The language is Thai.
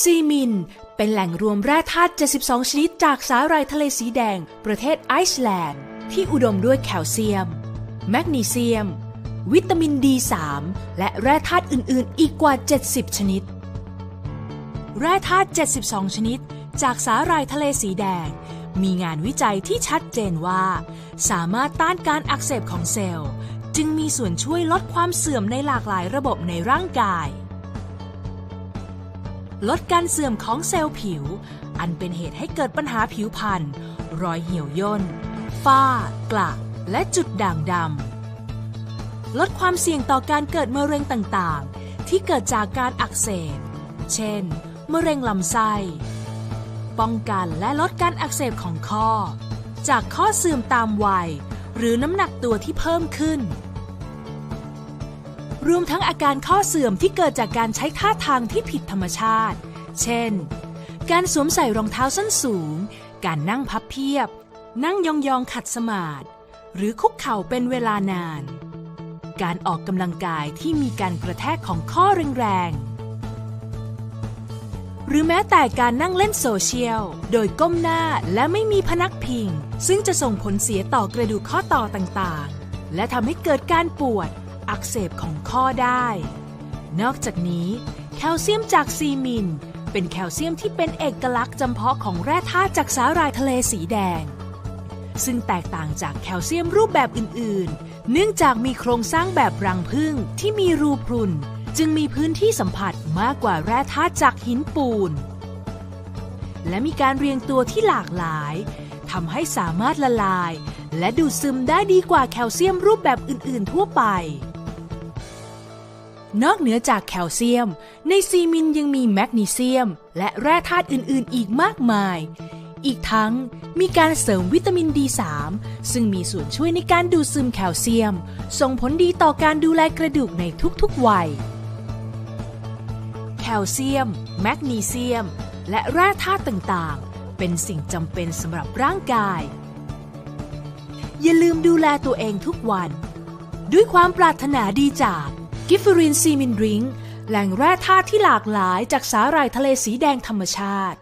ซีมิน เป็นแหล่งรวมแร่ธาตุ 72 ชนิดจากสาหร่ายทะเลสีแดง ประเทศไอซ์แลนด์ ที่อุดมด้วยแคลเซียม แมกนีเซียม วิตามิน D3 และแร่ธาตุอื่น ๆ อีกกว่า 70 ชนิด แร่ธาตุ 72 ชนิด จากสาหร่ายทะเลสีแดง มีงานวิจัยที่ชัดเจนว่า สามารถต้านการอักเสบของเซลล์ จึงมีส่วนช่วยลดความเสื่อมในหลากหลายระบบในร่างกาย ลดการเสื่อมของเซลล์ผิว อันเป็นเหตุให้เกิดปัญหาผิวพรรณรอยเหี่ยวย่น ฝ้า กระและจุดด่างดำ ลดความเสี่ยงต่อการเกิดมะเร็งต่างๆ ที่เกิดจากการอักเสบ เช่น มะเร็งลำไส้ ป้องกันและลดการอักเสบของข้อ จากข้อเสื่อมตามวัย หรือน้ำหนักตัวที่เพิ่มขึ้น รวมทั้งอาการข้อเสื่อมที่เกิดจากการใช้ท่าทางที่ผิดธรรมชาติ เช่น การสวมใส่รองเท้าส้นสูง การนั่งพับเพียบ นั่งยองๆขัดสมาธิหรือคุกเข่าเป็นเวลานาน การออกกำลังกายที่มีการกระแทกของข้อแรงๆ หรือแม้แต่การนั่งเล่นโซเชียล โดยก้มหน้าและไม่มีพนักพิง ซึ่งจะส่งผลเสียต่อกระดูกข้อต่อต่างๆ และทำให้เกิดการปวด อักเสบของข้อได้ นอกจากนี้แคลเซียมจากซีมิน เป็นแคลเซียมที่เป็นเอกลักษณ์จำเพาะของแร่ธาตุจากสาหร่ายทะเลสีแดง ซึ่งแตกต่างจากแคลเซียมรูปแบบอื่น ๆ เนื่องจากมีโครงสร้างแบบรังผึ้งที่มีรูพรุน จึงมีพื้นที่สัมผัสมากกว่าแร่ธาตุจากหินปูน และมีการเรียงตัวที่หลากหลายทำให้สามารถละลาย และดูดซึมได้ดีกว่าแคลเซียมรูปแบบอื่น ๆ ทั่วไป นอกเหนือจากแคลเซียม ในซีมินยังมีแมกนีเซียม และแร่ธาตุอื่น ๆ อีกมากมาย อีกทั้งมีการเสริมวิตามิน D3 ซึ่งมีส่วนช่วยในการดูดซึมแคลเซียม ส่งผลดีต่อการดูแลกระดูกในทุก ๆ วัย แคลเซียม แมกนีเซียม และแร่ธาตุต่าง ๆ เป็นสิ่งจำเป็นสำหรับร่างกาย อย่าลืมดูแลตัวเองทุกวัน ด้วยความปรารถนาดีจาก กิฟฟรินซีมินดริงแหล่งแร่ธาตุที่หลากหลายจากสาหร่ายทะเลสีแดงธรรมชาติ